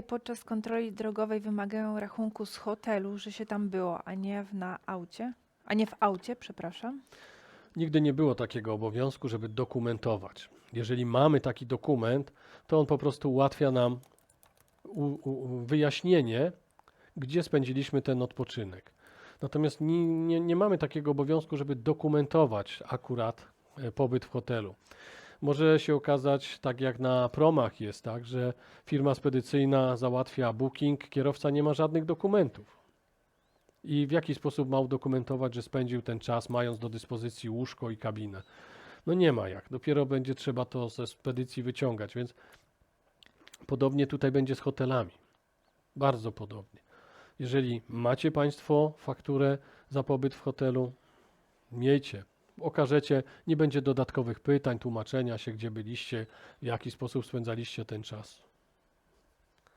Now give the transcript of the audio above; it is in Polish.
podczas kontroli drogowej wymagają rachunku z hotelu, że się tam było, a nie w, na aucie? A nie w aucie, przepraszam. Nigdy nie było takiego obowiązku, żeby dokumentować. Jeżeli mamy taki dokument, to on po prostu ułatwia nam u, u, wyjaśnienie, gdzie spędziliśmy ten odpoczynek. Natomiast nie, nie, nie mamy takiego obowiązku, żeby dokumentować akurat e, pobyt w hotelu. Może się okazać, tak jak na promach jest, tak, że firma spedycyjna załatwia booking, kierowca nie ma żadnych dokumentów. I w jaki sposób ma udokumentować, że spędził ten czas, mając do dyspozycji łóżko i kabinę? No nie ma jak. Dopiero będzie trzeba to ze spedycji wyciągać, więc podobnie tutaj będzie z hotelami. Bardzo podobnie. Jeżeli macie Państwo fakturę za pobyt w hotelu, miejcie. Okażecie, nie będzie dodatkowych pytań, tłumaczenia się, gdzie byliście, w jaki sposób spędzaliście ten czas.